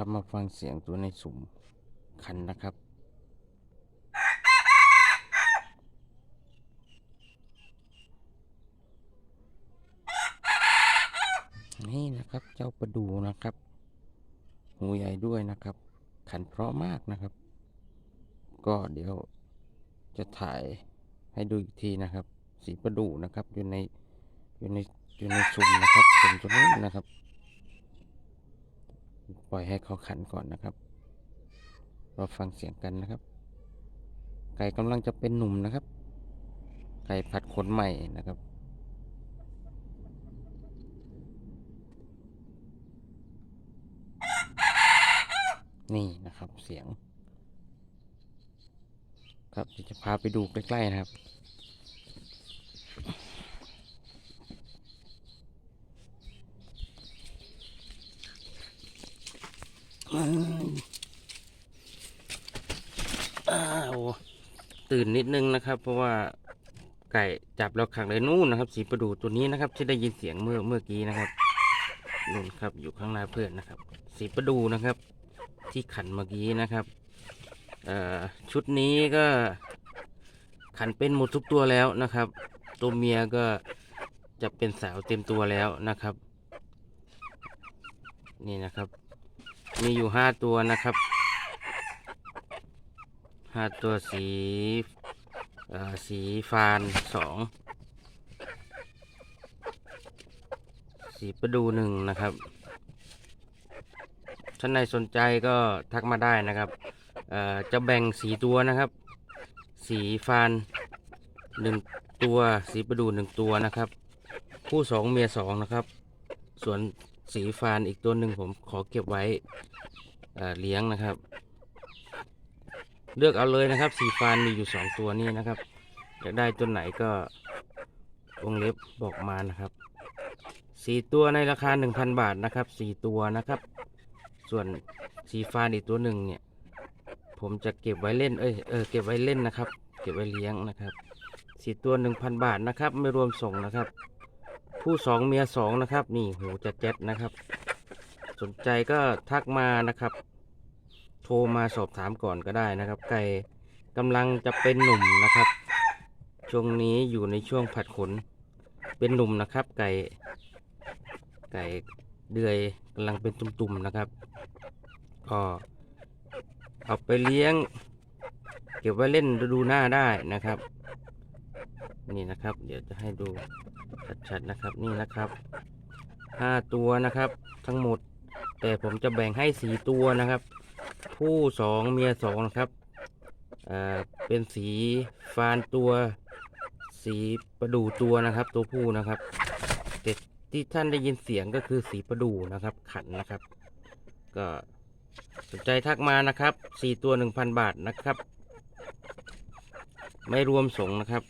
ครับมาฟังเสียงตัวในสุ่มคันนะครับ นี่นะครับเจ้าประดูนะครับ หูใหญ่ด้วยนะครับ ขันเพราะมากนะครับ ก็เดี๋ยวจะถ่ายให้ดูอีกทีนะครับ สีประดูนะครับอยู่ในอยู่ในอยู่ในสุ่มนะครับสุ่มตัวนี้นะครับ ล่อยให้เขาขันก่อนนะครับเราฟังเสียงกันนะครับ ไก่กำลังจะเป็นหนุ่มนะครับ ไก่ผัดขนใหม่นะครับนี่นะครับเสียง ครับจะพาไปดูใกล้ ๆ นะครับ อ้าวตื่นนิดนึงนะครับ เพราะว่าไก่จับแล้วขังเลยนู่นนะครับ สีประดูตัวนี้นะครับ ที่ได้ยินเสียงเมื่อเมื่อกี้นะครับนู่นครับอยู่ข้างหน้าเพื่อนนะครับ สีประดูนะครับ ที่ขันเมื่อกี้นะครับชุดนี้ก็ขันเป็นหมดทุกตัวแล้วนะครับ ตัวเมียก็จะเป็นสาวเต็มตัวแล้วนะครับ นี่นะครับ มีอยู่ห้าตัวนะครับห้าตัวสีสีฟานสองสีประดูหนึ่งนะครับท่านใดสนใจก็ทักมาได้นะครับจะแบ่งสีตัวนะครับ สีฟานหนึ่งตัวสีประดูหนึ่งตัวนะครับ คู่สองเมียสองนะครับ ส่วน สีฟานอีกตัวหนึ่งผมขอเก็บไว้เลี้ยงนะครับ เลือกเอาเลยนะครับ สีฟานมีอยู่สองตัวนี่นะครับอยากได้ตัวไหนก็วงเล็บบอกมานะครับสี่ตัวในราคา1,000บาทนะครับสี่ตัวนะครับ ส่วนสีฟานอีกตัวหนึ่งเนี่ย ผมจะเก็บไว้เล่นเอ้ยเออเก็บไว้เล่นนะครับ เก็บไว้เลี้ยงนะครับสี่ตัว1,000บาทนะครับ ไม่รวมส่งนะครับ ผู้สองเมียสองนะครับ นี่โหจะเจ็ดนะครับ สนใจก็ทักมานะครับ โทรมาสอบถามก่อนก็ได้นะครับ ไก่กำลังจะเป็นหนุ่มนะครับ ช่วงนี้อยู่ในช่วงผัดขน เป็นหนุ่มนะครับ ไก่ ไก่เดือยกำลังเป็นตุ่มๆนะครับก็เอาไปเลี้ยง เก็บไว้เล่นฤดูหน้าได้นะครับ นี่นะครับ เดี๋ยวจะให้ดู ชัดๆนะครับนี่นะครับห้าตัวนะครับ ทั้งหมด แต่ผมจะแบ่งให้สีตัวนะครับ ผู้สองเมียสองนะครับเอ่อเป็นสีฟานตัว สีประดูตัวนะครับ ตัวผู้นะครับแต่ที่ท่านได้ยินเสียงก็คือสีประดูนะครับ ขันนะครับ ก็สนใจทักมานะครับสี่ตัวหนึ่งพันบาทนะครับ ไม่รวมส่งนะครับ